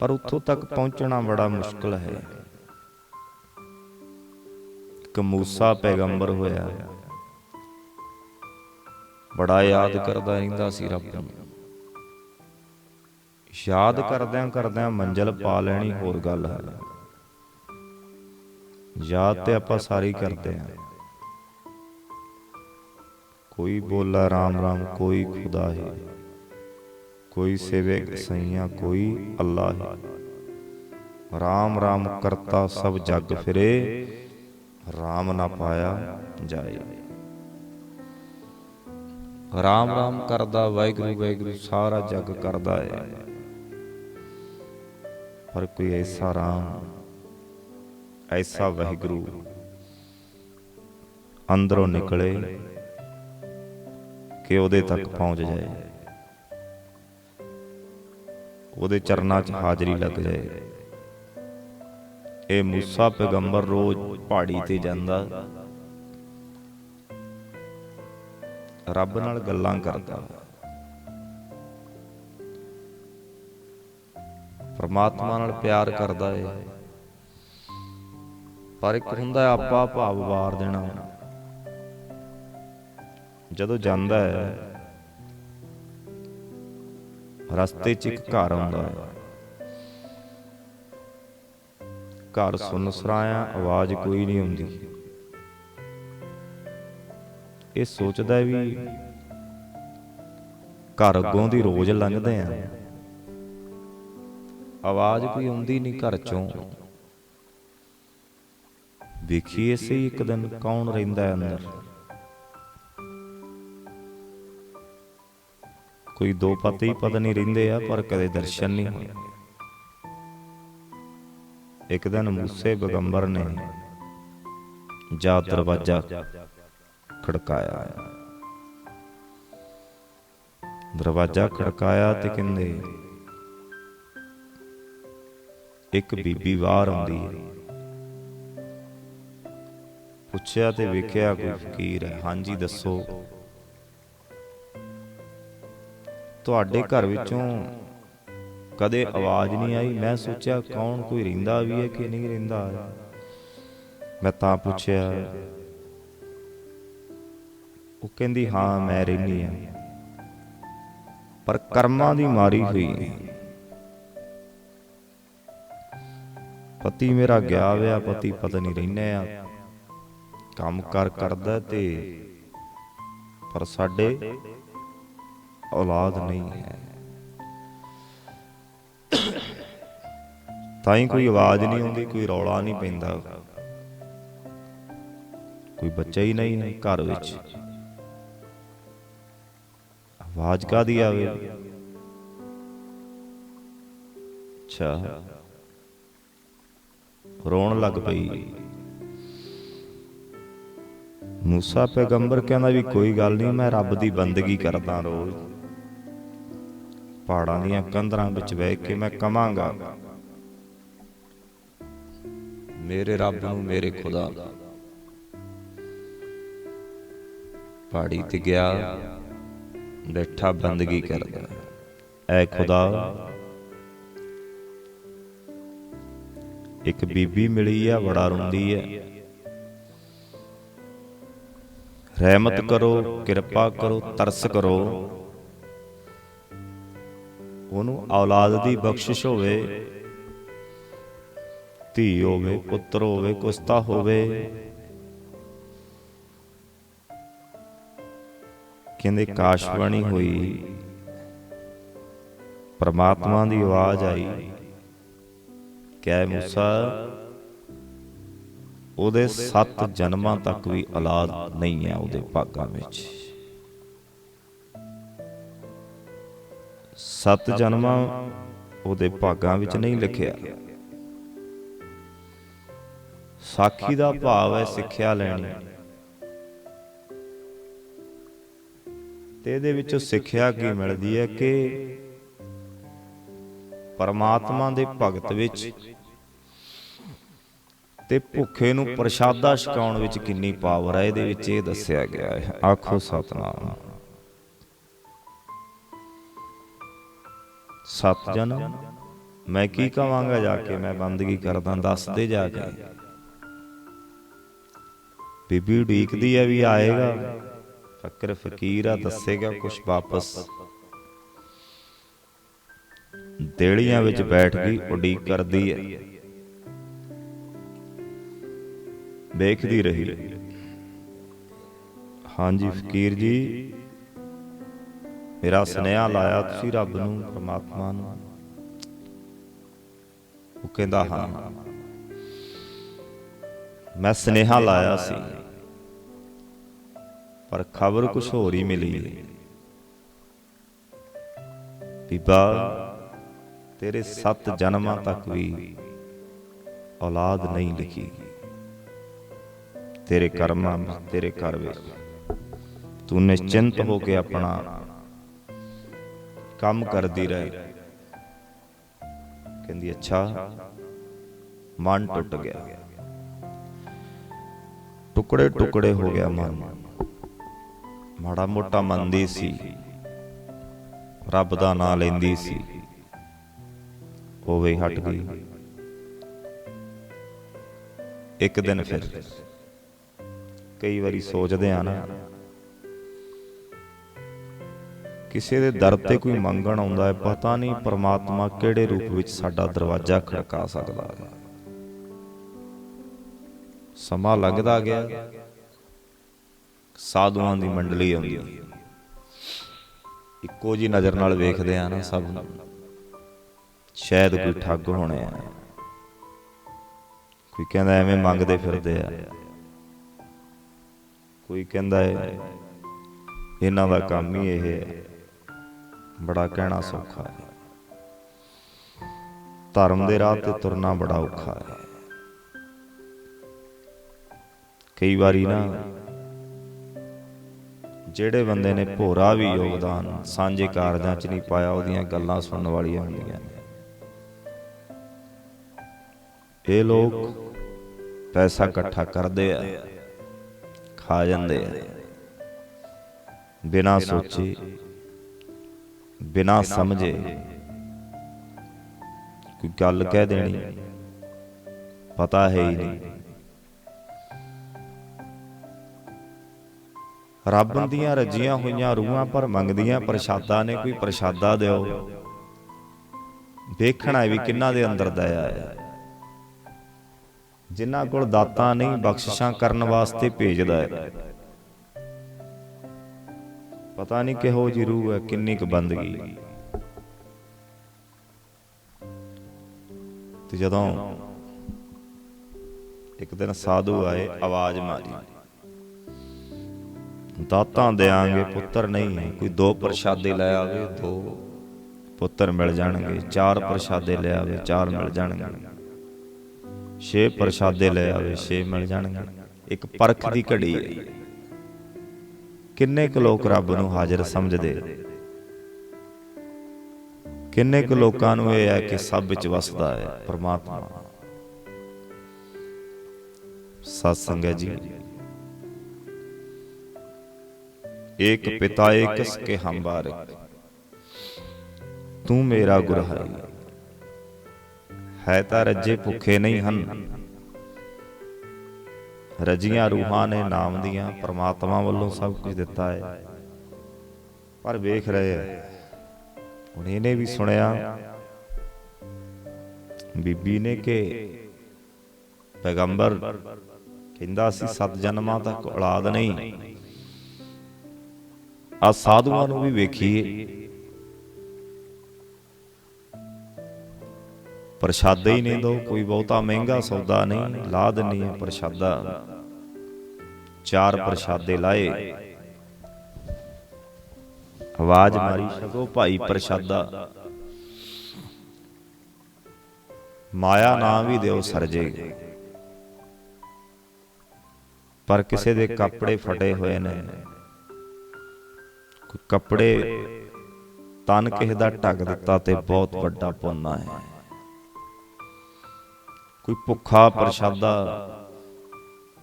ਪਰ ਉੱਥੋਂ ਤੱਕ ਪਹੁੰਚਣਾ ਬੜਾ ਮੁਸ਼ਕਲ ਹੈ। ਇੱਕ ਮੂਸਾ ਪੈਗੰਬਰ ਹੋਇਆ। ਬੜਾ ਯਾਦ ਕਰਦਾ ਰਹਿੰਦਾ ਸੀ ਰੱਬ ਨੂੰ। ਯਾਦ ਕਰਦਿਆਂ ਕਰਦਿਆਂ ਮੰਜ਼ਲ ਪਾ ਲੈਣੀ ਹੋਰ ਗੱਲ ਹੈ। ਯਾਦ ਤੇ ਆਪਾਂ ਸਾਰੀ ਕਰਦੇ ਹਾਂ। ਕੋਈ ਬੋਲਾ ਰਾਮ ਰਾਮ, ਕੋਈ ਖੁਦਾ ਹੈ। ਕੋਈ ਸੇਵੇ ਸਈਆ, ਕੋਈ ਅੱਲਾ ਹੈ ਰਾਮ ਰਾਮ ਕਰਤਾ ਸਭ ਜਗ ਫਿਰੇ, ਰਾਮ ਨਾ ਪਾਇਆ ਜਾਏ। ਰਾਮ ਰਾਮ ਕਰਦਾ, ਵਾਹਿਗੁਰੂ ਵਾਹਿਗੁਰੂ ਸਾਰਾ ਜਗ ਕਰਦਾ ਹੈ ਪਰ ਕੋਈ ਐਸਾ ਰਾਮ, ਐਸਾ ਵਾਹਿਗੁਰੂ ਅੰਦਰੋਂ ਨਿਕਲੇ ਕਿ ਉਹਦੇ ਤੱਕ ਪਹੁੰਚ ਜਾਏ। ਉਹਦੇ ਚਰਨਾਂ 'ਚ ਹਾਜ਼ਰੀ ਲੱਗ ਜਾਏ। ਇਹ ਮੂਸਾ ਪੈਗੰਬਰ ਰੋਜ਼ ਪਹਾੜੀ ਤੇ ਜਾਂਦਾ। ਰੱਬ ਨਾਲ ਗੱਲਾਂ ਕਰਦਾ। ਪਰਮਾਤਮਾ ਨਾਲ ਪਿਆਰ ਕਰਦਾ ਏ। ਪਰ ਇੱਕ ਹੁੰਦਾ ਆਪਾ ਭਾਵ ਵਾਰ ਦੇਣਾ। ਜਦੋਂ ਜਾਂਦਾ ਹੈ ਰਸਤੇ 'ਚ ਇੱਕ ਘਰ ਆਉਂਦਾ ਹੈ। ਘਰ ਸੁੰਨ ਸਰਾਇਆ ਆਵਾਜ਼ ਕੋਈ ਨਹੀਂ ਆਉਂਦੀ। ਇਹ ਸੋਚਦਾ ਵੀ ਘਰ ਅੱਗੋਂ ਦੀ ਰੋਜ਼ ਲੰਘਦੇ ਆ। ਆਵਾਜ਼ ਕੋਈ ਆਉਂਦੀ ਨਹੀਂ ਘਰ ਚੋਂ। ਵੇਖੀਏ ਸਹੀ ਇੱਕ ਦਿਨ ਕੌਣ ਰਹਿੰਦਾ ਅੰਦਰ। ਕੋਈ ਦੋ ਪਤੀ ਪਤਨੀ ਰਹਿੰਦੇ ਆ ਪਰ ਕਦੇ ਦਰਸ਼ਨ ਨਹੀਂ ਹੋਏ। ਇੱਕ ਦਿਨ ਮੂਸੇ ਬਗੰਬਰ ਨੇ ਜਾ ਦਰਵਾਜ਼ਾ ਖੜਕਾਇਆ। ਦਰਵਾਜ਼ਾ ਖੜਕਾਇਆ ਤੇ ਕਹਿੰਦੇ ਇੱਕ ਬੀਬੀ ਬਾਹਰ ਆਉਂਦੀ। ਹੈ ਪੁੱਛਿਆ ਤੇ ਵੇਖਿਆ ਕੋਈ ਫਕੀਰ ਹੈ। ਹਾਂਜੀ ਦੱਸੋ। ਤੁਹਾਡੇ ਘਰ ਵਿੱਚੋਂ ਕਦੇ ਆਵਾਜ਼ ਨਹੀਂ ਆਈ? ਮੈਂ ਸੋਚਿਆ ਕੌਣ ਕੋਈ ਰਹਿੰਦਾ ਵੀ ਹੈ ਕਿ ਨਹੀਂ ਰਹਿੰਦਾ? ਮੈਂ ਤਾਂ ਪੁੱਛਿਆ। ਉਹ ਕਹਿੰਦੀ ਹਾਂ ਮੈਂ ਰਹਿੰਦੀ ਆ ਪਰ ਕਰਮਾਂ ਦੀ ਮਾਰੀ ਹੋਈ। ਪਤੀ ਮੇਰਾ ਗਿਆ ਵਿਆ ਪਤੀ ਪਤਨੀ ਰਹਿੰਦੇ ਆ। ਕੰਮ ਕਰ ਕਰਦਾ ਤੇ ਪਰ ਸਾਡੇ ਔਲਾਦ ਨਹੀਂ ਹੈ। ਤਾਂ ਹੀ ਕੋਈ ਆਵਾਜ਼ ਨਹੀਂ ਆਉਂਦੀ ਕੋਈ ਰੌਲਾ ਨਹੀਂ ਪੈਂਦਾ। ਕੋਈ ਬੱਚਾ ਹੀ ਨਹੀਂ ਹੈ ਘਰ ਵਿੱਚ। ਆਵਾਜ਼ ਕਾਦੀ ਆਵੇ? ਅੱਛਾ। ਰੋਣ ਲੱਗ ਪਈ। ਮੂਸਾ ਪੈਗੰਬਰ ਕਹਿੰਦਾ ਵੀ ਕੋਈ ਗੱਲ ਨਹੀਂ ਮੈਂ ਰੱਬ ਦੀ ਬੰਦਗੀ ਕਰਦਾ ਰੋਜ਼। ਪਹਾੜਾਂ ਦੀਆਂ ਕੰਧਰਾਂ ਵਿੱਚ ਬਹਿ ਕੇ ਮੈਂ ਕਵਾਂਗਾ, ਮੇਰੇ ਰੱਬ ਨੂੰ ਮੇਰੇ ਖੁਦਾ ਪਹਾੜੀ ਤੇ ਗਿਆ, ਬੈਠਾ ਬੰਦਗੀ ਕਰਦਾ ਐ ਖੁਦਾ, ਇੱਕ ਬੀਬੀ ਮਿਲੀ ਆ, ਬੜਾ ਰੋਂਦੀ ਐ ਰਹਿਮਤ ਕਰੋ, ਕਿਰਪਾ ਕਰੋ, ਤਰਸ ਕਰੋ। ਉਹਨੂੰ ਔਲਾਦ ਦੀ ਬਖਸ਼ਿਸ਼ ਹੋਵੇ। ਧੀ ਹੋਵੇ, ਪੁੱਤਰ ਹੋਵੇ, ਕੁਸਤਾ ਹੋਵੇ। ਕਹਿੰਦੇ ਕਾਸ਼ਬਾਣੀ ਹੋਈ। ਪਰਮਾਤਮਾ ਦੀ ਆਵਾਜ਼ ਆਈ। ਕਹਿ ਮੂਸਾ, ਉਹਦੇ 7 ਜਨਮਾਂ ਤੱਕ ਵੀ ਔਲਾਦ ਨਹੀਂ ਹੈ ਉਹਦੇ ਭਾਗਾਂ ਵਿੱਚ। ਸੱਤ ਜਨਮਾਂ ਉਹਦੇ ਭਾਗਾਂ ਵਿੱਚ ਨਹੀਂ ਲਿਖਿਆ। ਸਾਖੀ ਦਾ ਭਾਵ ਹੈ ਸਿੱਖਿਆ ਲੈਣੀ। ਤੇ ਇਹਦੇ ਵਿੱਚੋਂ ਸਿੱਖਿਆ ਕੀ ਮਿਲਦੀ ਹੈ ਕਿ ਪਰਮਾਤਮਾ ਦੇ ਭਗਤ ਵਿੱਚ ਤੇ ਭੁੱਖੇ ਨੂੰ ਪ੍ਰਸ਼ਾਦਾ ਛਕਾਉਣ ਵਿੱਚ ਕਿੰਨੀ ਪਾਵਰ ਹੈ, ਇਹਦੇ ਵਿੱਚ ਇਹ ਦੱਸਿਆ ਗਿਆ ਹੈ। ਆਖੋ ਸਤਨਾਮ। ਸਤ ਜਨਮ, ਮੈਂ ਕੀ ਕਵਾਂਗਾ ਜਾ ਕੇ ਮੈਂ ਬੰਦਗੀ ਕਰਦਾ ਦੱਸ ਜਾ ਕੇ। ਬੀਬੀ ਉਡੀਕਦੀ ਐ ਵੀ ਆਏਗਾ, ਫਕਰ ਫਕੀਰ ਆ, ਦੱਸੇਗਾ ਕੁਛ ਵਾਪਸ। ਦੇਲੀਆਂ ਵਿੱਚ ਬੈਠ ਗਈ, ਉਡੀਕ ਕਰਦੀ ਹੈ ਵੇਖਦੀ ਰਹੀ। ਹਾਂਜੀ, ਫਕੀਰ ਜੀ ਮੇਰਾ ਸੁਨੇਹਾ ਲਾਇਆ ਤੁਸੀਂ ਰੱਬ ਨੂੰ ਪ੍ਰਮਾਤਮਾ ਨੂੰ। ਉਹ ਕਹਿੰਦਾ ਹਾਂ। ਮੈਂ ਸੁਨੇਹਾ ਲਾਇਆ ਸੀ। ਪਰ ਖਬਰ ਕੁਝ ਹੋਰ ਹੀ ਮਿਲੀ। ਬੀਬਾ ਤੇਰੇ ਸੱਤ ਜਨਮਾਂ ਤੱਕ ਵੀ ਔਲਾਦ ਨਹੀਂ ਲਿਖੀ। ਤੇਰੇ ਕਰਮਾਂ ਤੇਰੇ ਘਰ ਵਿੱਚ। ਤੂੰ ਨਿਸ਼ਚਿੰਤ ਹੋ ਕੇ ਆਪਣਾ ਕੰਮ ਕਰਦੀ ਰਹੇ। ਕਹਿੰਦੀ, ਅੱਛਾ, ਮਨ ਟੁੱਟ ਗਿਆ। ਟੁਕੜੇ ਟੁਕੜੇ ਹੋ ਗਿਆ ਮਨ। ਮਾੜਾ ਮੋਟਾ ਮੰਨਦੀ ਸੀ। ਰੱਬ ਦਾ ਨਾਮ ਲੈਂਦੀ ਸੀ। ਉਹ ਵੀ ਹਟ ਗਈ। ਇੱਕ ਦਿਨ ਫਿਰ ਕਈ ਵਾਰੀ ਸੋਚਦੇ ਆ ਨਾ ਕਿਸੇ ਦੇ ਦਰ ਤੇ ਕੋਈ ਮੰਗਣ ਆਉਂਦਾ ਹੈ, ਪਤਾ ਨਹੀਂ ਪਰਮਾਤਮਾ ਕਿਹੜੇ ਰੂਪ ਵਿੱਚ ਸਾਡਾ ਦਰਵਾਜ਼ਾ ਖੜਕਾ ਸਕਦਾ ਹੈ। ਸਮਾਂ ਲੱਗਦਾ ਗਿਆ। ਸਾਧੂਆਂ ਦੀ ਮੰਡਲੀ ਆਉਂਦੀ ਇੱਕੋ ਜੀ ਨਜ਼ਰ ਨਾਲ ਵੇਖਦੇ ਆ ਨਾ ਸਭ ਨੂੰ। ਸ਼ਾਇਦ ਕੋਈ ਠੱਗ ਹੋਣੇ ਆ। ਕੋਈ ਕਹਿੰਦਾ ਐਵੇਂ ਮੰਗਦੇ ਫਿਰਦੇ ਆ। ਕੋਈ ਕਹਿੰਦਾ ਹੈ ਇਹਨਾਂ ਦਾ ਕੰਮ ਹੀ ਇਹ ਹੈ। ਬੜਾ ਕਹਿਣਾ ਸੌਖਾ ਹੈ। ਧਰਮ ਦੇ ਰਾਹ ਤੇ ਤੁਰਨਾ ਬੜਾ ਔਖਾ ਹੈ। ਕਈ ਵਾਰੀ ਨਾ ਜਿਹੜੇ ਬੰਦੇ ਨੇ ਭੋਰਾ ਵੀ ਯੋਗਦਾਨ ਸਾਂਝੇ ਕਾਰਜਾਂ 'ਚ ਨਹੀਂ ਪਾਇਆ, ਉਹਦੀਆਂ ਗੱਲਾਂ ਸੁਣਨ ਵਾਲੀਆਂ ਹੁੰਦੀਆਂ ਨੇ। ਇਹ ਲੋਕ ਪੈਸਾ ਇਕੱਠਾ ਕਰਦੇ ਆ, ਖਾ ਜਾਂਦੇ ਆ। ਬਿਨਾਂ ਸੋਚੇ ਬਿਨਾਂ ਸਮਝੇ ਕੋਈ ਗੱਲ ਕਹਿ ਦੇਣੀ। ਪਤਾ ਹੈ ਹੀ ਨਹੀਂ। ਰੱਬ ਦੀਆਂ ਰਜੀਆਂ ਹੋਈਆਂ ਰੂਹਾਂ ਪਰ ਮੰਗਦੀਆਂ ਪ੍ਰਸ਼ਾਦਾ ਨੇ ਕੋਈ ਪ੍ਰਸ਼ਾਦਾ ਦਿਓ। ਵੇਖਣਾ ਵੀ ਕਿੰਨਾ ਦੇ ਅੰਦਰ ਦਇਆ ਹੈ। ਜਿਨ੍ਹਾਂ ਕੋਲ ਦਾਤਾਂ ਨਹੀਂ ਬਖਸ਼ਿਸ਼ਾਂ ਕਰਨ ਵਾਸਤੇ ਭੇਜਦਾ ਹੈ। ਪਤਾ ਨਹੀਂ ਕਿਹੋ ਜੀ ਰੂਹ ਹੈ, ਕਿੰਨੀ ਕੁ ਬੰਦਗੀ। ਤੇ ਜਦੋਂ ਇੱਕ ਦਿਨ ਸਾਧੂ ਆਏ, ਆਵਾਜ਼ ਮਾਰੀ। ਦਾਤਾਂ ਦੇਾਂਗੇ ਪੁੱਤਰ ਨਹੀਂ, ਕੋਈ ਦੋ ਪ੍ਰਸ਼ਾਦੇ ਲੈ ਆਵੇ, ਦੋ ਪੁੱਤਰ ਮਿਲ ਜਾਣਗੇ, ਚਾਰ ਪ੍ਰਸ਼ਾਦੇ ਲੈ ਆਵੇ, ਚਾਰ ਮਿਲ ਜਾਣਗੇ। ਛੇ ਪ੍ਰਸ਼ਾਦੇ ਲੈ ਆਵੇ, ਛੇ ਮਿਲ ਜਾਣਗੇ। ਇੱਕ ਪਰਖ ਦੀ ਘੜੀ ਹੈ। ਕਿੰਨੇ ਕੁ ਲੋਕ ਰੱਬ ਨੂੰ ਹਾਜ਼ਰ ਸਮਝਦੇ? ਕਿੰਨੇ ਕੁ ਲੋਕਾਂ ਨੂੰ ਇਹ ਹੈ ਕਿ ਸਭ ਵਿੱਚ ਵਸਦਾ ਹੈ ਪ੍ਰਮਾਤਮਾ? ਸਤ ਸੰਗਤ ਜੀ, ਏਕ ਪਿਤਾ ਏਕਸ ਕੇ ਹਮ ਬਾਰਕ ਤੂੰ ਮੇਰਾ ਗੁਰ ਹੈ ਹੈ ਤਾਂ ਰੱਜੇ ਭੁੱਖੇ ਨਹੀਂ ਹਨ। ਰਜੀਆਂ ਰੂਹਾਂ ਨੇ ਨਾਮ ਦੀਆਂ ਪ੍ਰਮਾਤਮਾ ਵੱਲੋਂ ਸਭ ਕੁਝ ਦਿੱਤਾ ਹੈ। ਪਰ ਵੇਖ ਰਹੇ ਹੁਣ ਇਹਨੇ ਵੀ ਸੁਣਿਆ, ਬੀਬੀ ਨੇ ਕਿ ਪੈਗੰਬਰ ਕਹਿੰਦਾ ਸੀ, ਸਤ ਜਨਮਾਂ ਤੱਕ ਔਲਾਦ ਨਹੀਂ। ਆ ਸਾਧੂਆਂ ਨੂੰ ਵੀ ਵੇਖੀਏ ਪ੍ਰਸ਼ਾਦੇ ਹੀ ਨਹੀਂ ਦੋ ਕੋਈ ਬਹੁਤਾ ਮਹਿੰਗਾ ਸੌਦਾ ਨਹੀਂ ਲਾ ਦਿੰਨੀ ਹੈ ਪ੍ਰਸ਼ਾਦਾ। ਚਾਰ ਪ੍ਰਸ਼ਾਦੇ ਲਾਏ। ਆਵਾਜ਼ ਮਾਰੀ ਛਕੋ ਭਾਈ ਪ੍ਰਸ਼ਾਦਾ। ਮਾਇਆ ਨਾ ਵੀ ਦਿਓ ਸਰਜੇ। ਪਰ ਕਿਸੇ ਦੇ ਕੱਪੜੇ ਫਟੇ ਹੋਏ ਨੇ। ਕੋਈ ਕੱਪੜੇ ਤਨ ਕਿਸੇ ਦਾ ਢੱਕ ਦਿੱਤਾ ਤੇ ਬਹੁਤ ਵੱਡਾ ਪੁੰਨ ਹੈ ਕੋਈ ਭੁੱਖਾ ਪ੍ਰਸ਼ਾਦਾ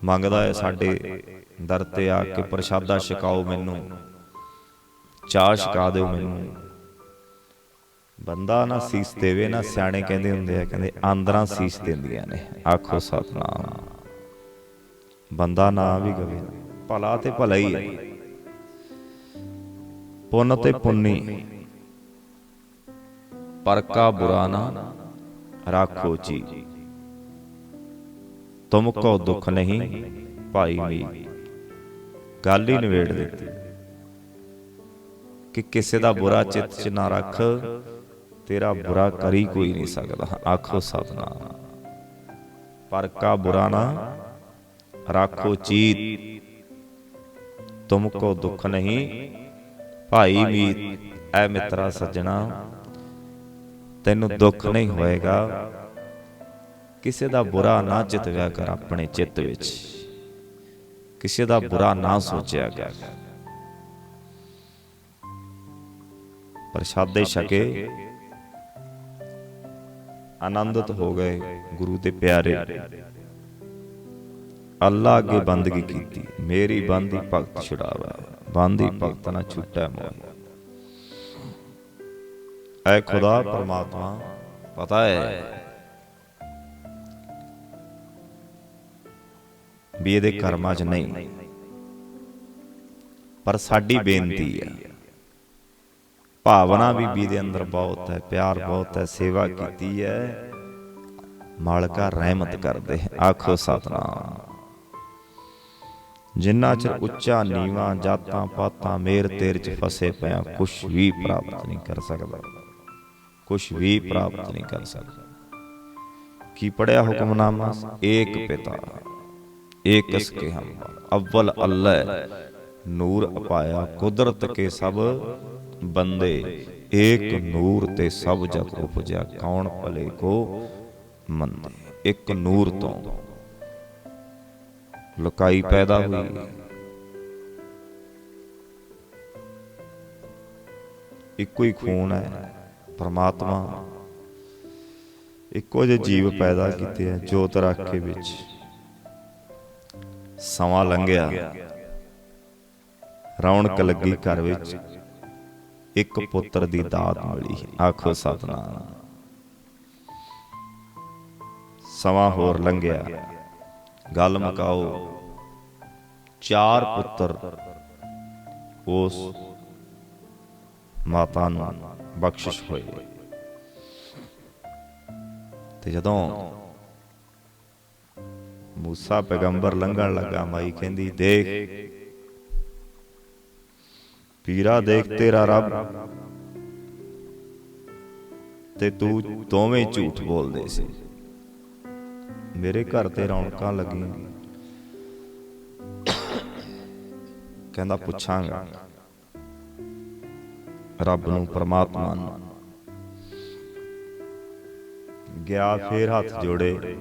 ਮੰਗਦਾ ਹੈ ਸਾਡੇ ਦਰ ਤੇ ਆ ਕੇ ਪ੍ਰਸ਼ਾਦਾ ਛਕਾਓ ਮੈਨੂੰ, ਚਾਹ ਛਕਾ ਦਿਓ ਮੈਨੂੰ। ਬੰਦਾ ਨਾ ਸੀਸ ਦੇਵੇ, ਨਾ ਸਿਆਣੇ ਕਹਿੰਦੇ ਹੁੰਦੇ ਆ, ਕਹਿੰਦੇ ਆਂਦਰਾਂ ਸੀਸ ਦਿੰਦੀਆਂ ਨੇ। ਆਖੋ ਸਤਨਾਮ। ਬੰਦਾ ਨਾ ਵੀ ਗਵੇ ਭਲਾ ਤੇ ਭਲਾ ਹੀ ਹੈ। ਪੁੰਨ ਤੇ ਪੁੰਨੀ ਪਰ ਕਾ ਬੁਰਾ ਨਾ, ਰਾਖੋ ਜੀ। ਤੁਮ ਕੋ ਦੁੱਖ ਨਹੀਂ ਭਾਈ ਮੀ ਗੱਲ ਹੀ ਨਿਬੇੜ ਦਿੱਤੀ। ਕਿ ਕਿਸੇ ਦਾ ਬੁਰਾ ਚਿੱਤ ਚ ਨਾ ਰੱਖ ਤੇਰਾ ਬੁਰਾ ਕਰੀ ਕੋਈ ਨਹੀਂ ਸਕਦਾ। ਆਖੋ ਸਤਨਾਮ। ਪਰ ਕਾ ਬੁਰਾ ਨਾ ਰਾਖੋ ਚੀਤ। ਤੁਮ ਕੋ ਦੁੱਖ ਨਹੀਂ ਭਾਈ ਮੀਤ ਐ ਮਿੱਤਰਾ ਸੱਜਣਾ ਤੈਨੂੰ ਦੁੱਖ ਨਹੀਂ ਹੋਏਗਾ। ਕਿਸੇ ਦਾ ਬੁਰਾ ਨਾ ਚਿਤਵਿਆ ਕਰ ਆਪਣੇ ਚਿੱਤ ਵਿੱਚ। ਕਿਸੇ ਦਾ ਬੁਰਾ ਨਾ ਸੋਚਿਆ ਕਰ। ਪ੍ਰਸ਼ਾਦੇ ਛਕੇ। ਆਨੰਦਿਤ ਹੋ ਗਏ ਗੁਰੂ ਦੇ ਪਿਆਰੇ। ਅੱਲਾ ਅੱਗੇ ਬੰਦਗੀ ਕੀਤੀ। ਮੇਰੀ ਬੰਦੀ ਭਗਤ ਛੁਡਾਵਾ। ਬੰਦੀ ਭਗਤ ਨਾ ਛੁੱਟੈ ਮੋਹ। ਐ ਖੁਦਾ ਪਰਮਾਤਮਾ, ਪਤਾ ਹੈ ਵੀ ਇਹਦੇ ਕਰਮਾਂ 'ਚ ਨਹੀਂ। ਪਰ ਸਾਡੀ ਬੇਨਤੀ ਹੈ ਭਾਵਨਾ ਵੀ ਵੀ ਦੇ ਅੰਦਰ ਬਹੁਤ ਹੈ ਪਿਆਰ ਬਹੁਤ ਹੈ ਸੇਵਾ ਕੀਤੀ ਹੈ। ਮਾਲਕਾ ਰਹਿਮਤ ਕਰਦੇ ਆਖੋ ਸਤਨਾਮ। ਜਿੰਨਾ ਚਿਰ ਉੱਚਾ ਨੀਵਾ ਜਾਤਾਂ ਪਾਤਾਂ ਮੇਰ ਤੇਰ ਚ ਫਸੇ ਪਿਆ ਕੁਛ ਵੀ ਪ੍ਰਾਪਤ ਨਹੀਂ ਕਰ ਸਕਦਾ। ਕੁਛ ਵੀ ਪ੍ਰਾਪਤ ਨਹੀਂ ਕਰ ਸਕਦਾ। ਕੀ ਪੜਿਆ ਹੁਕਮਨਾਮਾ? ਏਕ ਪਿਤਾ। ਏਕਸ ਕੇ ਹਮ ਅਵਲ ਅੱਲਾ, ਨੂਰ ਅਪਾਇਆ, ਕੁਦਰਤ ਕੇ ਸਭ ਬੰਦੇ, ਏਕ ਨੂਰ ਤੇ ਸਭ ਜਗ ਉਪਜਿਆ, ਕੌਣ ਭਲੇ ਕੋ ਮੰਦੇ ਇੱਕ ਨੂਰ ਤੋਂ ਲੁਕਾਈ ਪੈਦਾ ਹੋਈ। ਇੱਕੋ ਹੀ ਖੂਨ ਹੈ, ਪਰਮਾਤਮਾ। ਇੱਕੋ ਜਿਹੇ ਜੀਵ ਪੈਦਾ ਕੀਤੇ ਆ ਜੋਤ ਰੱਖ ਵਿੱਚ। ਸਮਾਂ ਲੰਘਿਆ। ਰੌਣਕ ਲੱਗੀ ਘਰ ਵਿੱਚ। ਇੱਕ ਪੁੱਤਰ ਦੀ ਦਾਤ ਮਿਲੀ। ਆਖੋ, ਸਤਨਾਮ। ਸਮਾਂ ਹੋਰ ਲੰਘਿਆ। ਗੱਲ ਮੁਕਾਓ। ਚਾਰ ਪੁੱਤਰ ਉਸ ਮਾਤਾ ਨੂੰ ਬਖਸ਼ਿਸ਼ ਹੋਏ। ਤੇ ਜਦੋਂ ਮੂਸਾ ਪੈਗੰਬਰ ਲੰਘਣ ਲੱਗਾ ਮਾਈ ਕਹਿੰਦੀ, ਦੇਖ। ਪੀਰਾ ਦੇਖ ਤੇਰਾ ਰੱਬ। ਤੇ ਤੂੰ ਦੋਵੇਂ ਝੂਠ ਬੋਲਦੇ ਸੀ। ਮੇਰੇ ਘਰ ਤੇ ਰੌਣਕਾਂ ਲੱਗੀਆਂ। ਕਹਿੰਦਾ, ਪੁੱਛਾਂਗਾ। ਰੱਬ ਨੂੰ ਪਰਮਾਤਮਾ ਨੂੰ। ਗਿਆ ਫੇਰ ਹੱਥ ਜੋੜੇ।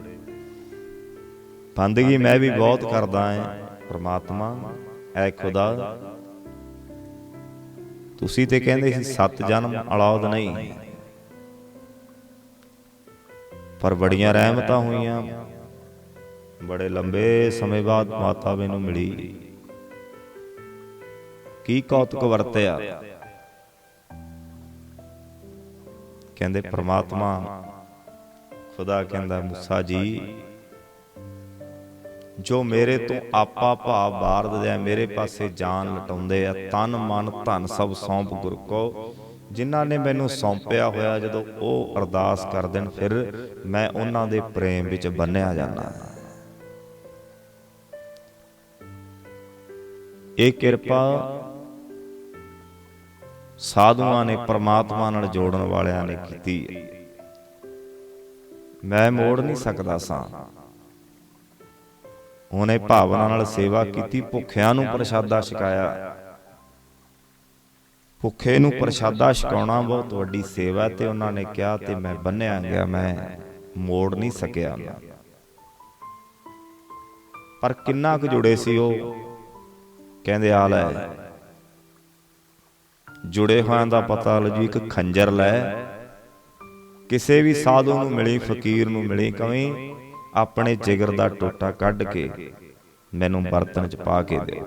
ਬੰਦਗੀ ਮੈਂ ਵੀ ਬਹੁਤ ਕਰਦਾ ਹਾਂ ਪ੍ਰਮਾਤਮਾ ਐ ਖੁਦਾ। ਤੁਸੀਂ ਤੇ ਕਹਿੰਦੇ ਸੀ ਸੱਤ ਜਨਮ ਔਲਾਦ ਨਹੀਂ। ਪਰ ਬੜੀਆਂ ਰਹਿਮਤਾਂ ਹੋਈਆਂ। ਬੜੇ ਲੰਬੇ ਸਮੇਂ ਬਾਅਦ ਮਾਤਾ ਮੈਨੂੰ ਮਿਲੀ। ਕੀ ਕੌਤਕ ਵਰਤਿਆ? ਕਹਿੰਦੇ ਪ੍ਰਮਾਤਮਾ। ਖੁਦਾ ਕਹਿੰਦਾ ਮੁਸਾ ਜੀ। ਜੋ ਮੇਰੇ ਤੋਂ ਆਪਾ ਭਾਵ ਬਾਰਦ ਆ, ਮੇਰੇ ਪਾਸੇ ਜਾਨ ਲਟਾਉਂਦੇ ਆ, ਤਨ ਮਨ ਧਨ ਸਭ ਸੌਂਪ ਗੁਰ ਕੋ। ਜਿਨ੍ਹਾਂ ਨੇ ਮੈਨੂੰ ਸੌਂਪਿਆ ਹੋਇਆ, ਜਦੋਂ ਉਹ ਅਰਦਾਸ ਕਰ ਦੇਣ, ਫਿਰ ਮੈਂ ਉਹਨਾਂ ਦੇ ਪ੍ਰੇਮ ਵਿੱਚ ਬੰਨਿਆ ਜਾਂਦਾ। ਇਹ ਕਿਰਪਾ ਸਾਧੂਆਂ ਨੇ, ਪ੍ਰਮਾਤਮਾ ਨਾਲ ਜੋੜਨ ਵਾਲਿਆਂ ਨੇ ਕੀਤੀ ਹੈ। ਮੈਂ ਮੋੜ ਨਹੀਂ ਸਕਦਾ ਸਾਂ। ਉਹਨੇ ਭਾਵਨਾ ਨਾਲ ਸੇਵਾ ਕੀਤੀ ਭੁੱਖਿਆਂ ਨੂੰ ਪ੍ਰਸ਼ਾਦਾ ਛਕਾਇਆ। ਭੁੱਖੇ ਨੂੰ ਪ੍ਰਸ਼ਾਦਾ ਛਕਾਉਣਾ ਬਹੁਤ ਵੱਡੀ ਸੇਵਾ ਤੇ ਉਹਨਾਂ ਨੇ ਕਿਹਾ ਤੇ ਮੈਂ ਬੰਨਿਆ ਗਿਆ ਮੈਂ ਮੋੜ ਨਹੀਂ ਸਕਿਆ। ਪਰ ਕਿੰਨਾ ਕੁ ਜੁੜੇ ਸੀ ਉਹ? ਕਹਿੰਦੇ ਆ ਲੈ। ਜੁੜੇ ਹੋਇਆਂ ਦਾ ਪਤਾ ਲੱਜੂ ਇੱਕ ਖੰਜਰ ਲੈ। ਕਿਸੇ ਵੀ ਸਾਧੂ ਨੂੰ ਮਿਲੀ ਫਕੀਰ ਨੂੰ ਮਿਲੀ ਕਵੀਂ। ਆਪਣੇ ਜਿਗਰ ਦਾ ਟੋਟਾ ਕੱਢ ਕੇ ਮੈਨੂੰ ਬਰਤਨ 'ਚ ਪਾ ਕੇ ਦੇ।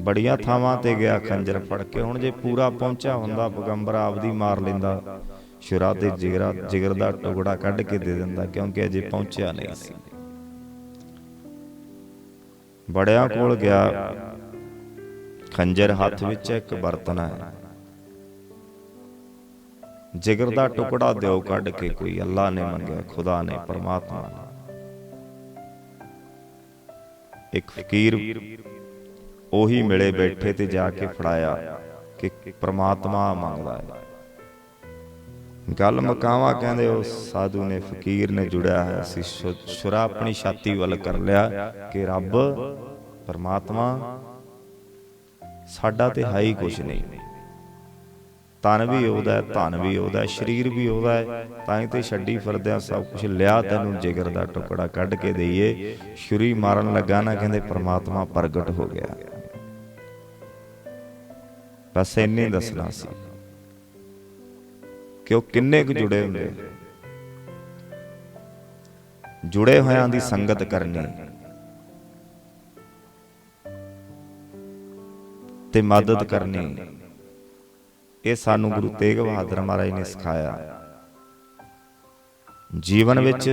ਬੜੀਆਂ ਥਾਵਾਂ ਤੇ ਗਿਆ ਖੰਜਰ ਫੜ ਕੇ। ਹੁਣ ਜੇ ਪੂਰਾ ਪਹੁੰਚਿਆ ਹੁੰਦਾ ਪਗੰਬਰ ਆਪਦੀ ਮਾਰ ਲੈਂਦਾ। ਸ਼ੁਰਾ ਤੇ ਜਿਗਰਾ ਜਿਗਰ ਦਾ ਟੁਕੜਾ ਕੱਢ ਕੇ ਦੇ ਦਿੰਦਾ ਕਿਉਂਕਿ ਅਜੇ ਪਹੁੰਚਿਆ ਨਹੀਂ ਸੀ। ਬੜਿਆਂ ਕੋਲ ਗਿਆ। ਖੰਜਰ ਹੱਥ ਵਿੱਚ ਇੱਕ ਬਰਤਨ ਹੈ। ਜਿਗਰ ਦਾ ਟੁਕੜਾ ਦਿਓ ਕੱਢ ਕੇ ਕੋਈ ਅੱਲਾ ਨੇ ਮੰਗਿਆ ਖੁਦਾ ਨੇ ਪਰਮਾਤਮਾ ਨੇ। ਇੱਕ ਫਕੀਰ ਉਹੀ ਮਿਲੇ ਬੈਠੇ ਤੇ ਜਾ ਕੇ ਫੜਾਇਆ ਕਿ ਪ੍ਰਮਾਤਮਾ ਮੰਗਦਾ ਹੈ। ਗੱਲ ਮਕਾਵਾ ਕਹਿੰਦੇ ਉਹ ਸਾਧੂ ਨੇ ਫਕੀਰ ਨੇ ਜੁੜਿਆ ਹੈ ਸੀ। ਸ਼ੁਰਾ ਆਪਣੀ ਛਾਤੀ ਵੱਲ ਕਰ ਲਿਆ ਕਿ ਰੱਬ ਪਰਮਾਤਮਾ ਸਾਡਾ ਤੇ ਹੈ ਹੀ ਕੁਝ ਨਹੀਂ। ਤਨ ਵੀ ਉਹਦਾ ਧਨ ਵੀ ਉਹਦਾ ਸਰੀਰ ਵੀ ਉਹਦਾ ਹੈ। ਤਾਂ ਹੀ ਤੇ ਛੱਡੀ ਫਿਰਦਿਆਂ ਸਭ ਕੁਝ ਲਿਆ ਤੈਨੂੰ ਜਿਗਰ ਦਾ ਟੁਕੜਾ ਕੱਢ ਕੇ ਦਈਏ। ਛੁਰੀ ਮਾਰਨ ਲੱਗਾ ਨਾ ਕਹਿੰਦੇ ਪ੍ਰਮਾਤਮਾ ਪ੍ਰਗਟ ਹੋ ਗਿਆ। ਬਸ ਇੰਨੇ ਦੱਸਣਾ ਸੀ। ਕਿ ਉਹ ਕਿੰਨੇ ਕੁ ਜੁੜੇ ਹੁੰਦੇ? ਜੁੜੇ ਹੋਇਆਂ ਦੀ ਸੰਗਤ ਕਰਨੀ। ਤੇ ਮਦਦ ਕਰਨੀ। ਇਹ ਸਾਨੂੰ ਗੁਰੂ ਤੇਗ ਬਹਾਦਰ ਮਹਾਰਾਜ ਨੇ ਸਿਖਾਇਆ। ਜੀਵਨ ਵਿੱਚ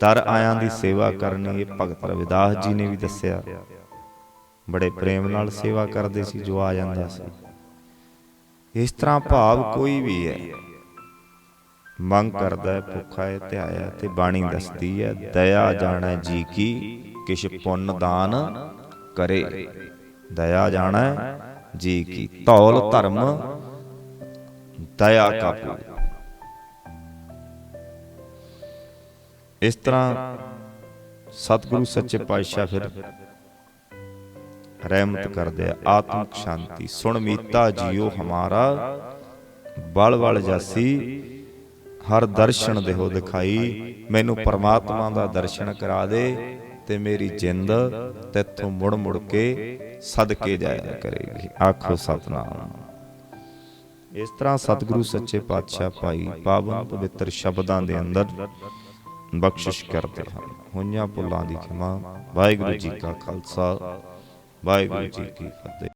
ਦਰ ਆਇਆਂ ਦੀ ਸੇਵਾ ਕਰਨੀ, ਇਹ ਭਗਤ ਰਵਿਦਾਸ ਜੀ ਨੇ ਵੀ ਦੱਸਿਆ। ਬੜੇ ਪ੍ਰੇਮ ਨਾਲ ਸੇਵਾ ਕਰਦੇ ਸੀ, ਜੋ ਆ ਜਾਂਦਾ ਸੀ। ਇਸ ਤਰ੍ਹਾਂ ਭਾਵ ਕੋਈ ਵੀ ਹੈ। ਮੰਗ ਕਰਦਾ ਹੈ, ਭੁੱਖਾ ਹੈ, ਧਿਆਇਆ ਤੇ ਬਾਣੀ ਦੱਸਦੀ ਹੈ, ਦਇਆ ਜਾਣਾ ਜੀ ਕੀ, ਕਿਛ ਪੁੰਨ ਦਾਨ ਕਰੇ। ਦਇਆ ਜਾਣਾ ਜੀ ਕੀ ਧੌਲ ਧਰਮ ਦਇਆ ਕਾਪੂ ਇਸ ਤਰ੍ਹਾਂ ਸਤਿਗੁਰੂ ਸੱਚੇ ਪਾਤਸ਼ਾਹ ਫਿਰ ਰਹਿਮਤ ਕਰਦੇ ਆ, ਆਤਮਿਕ ਸ਼ਾਂਤੀ। ਸੁਣ ਮੀਤਾ ਜੀਓ ਹਮਾਰਾ, ਬਲ ਬਲ ਜਾਸੀ, ਹਰ ਦਰਸ਼ਨ ਦੇਹੋ ਦਿਖਾਈ, ਮੈਨੂੰ ਪਰਮਾਤਮਾ ਦਾ ਦਰਸ਼ਨ ਕਰਾ ਦੇ। ਤੇ ਮੇਰੀ ਜਿੰਦ ਤੇਥੋਂ ਮੁੜ ਮੁੜ ਕੇ ਸਦਕੇ ਜਾਇਆ ਕਰੇਗੀ। ਆਖੋ ਸਤਨਾਮ। ਇਸ ਤਰ੍ਹਾਂ ਸਤਿਗੁਰੂ ਸੱਚੇ ਪਾਤਸ਼ਾਹ ਭਾਈ ਪਾਵਨ ਪਵਿੱਤਰ ਸ਼ਬਦਾਂ ਦੇ ਅੰਦਰ ਬਖਸ਼ਿਸ਼ ਕਰਦੇ ਹਨ। ਹੋਈਆਂ ਭੁੱਲਾਂ ਦੀ ਖਿਮਾ। ਵਾਹਿਗੁਰੂ ਜੀ ਕਾ ਖਾਲਸਾ। ਵਾਹਿਗੁਰੂ ਜੀ ਕੀ ਫਤਿਹ।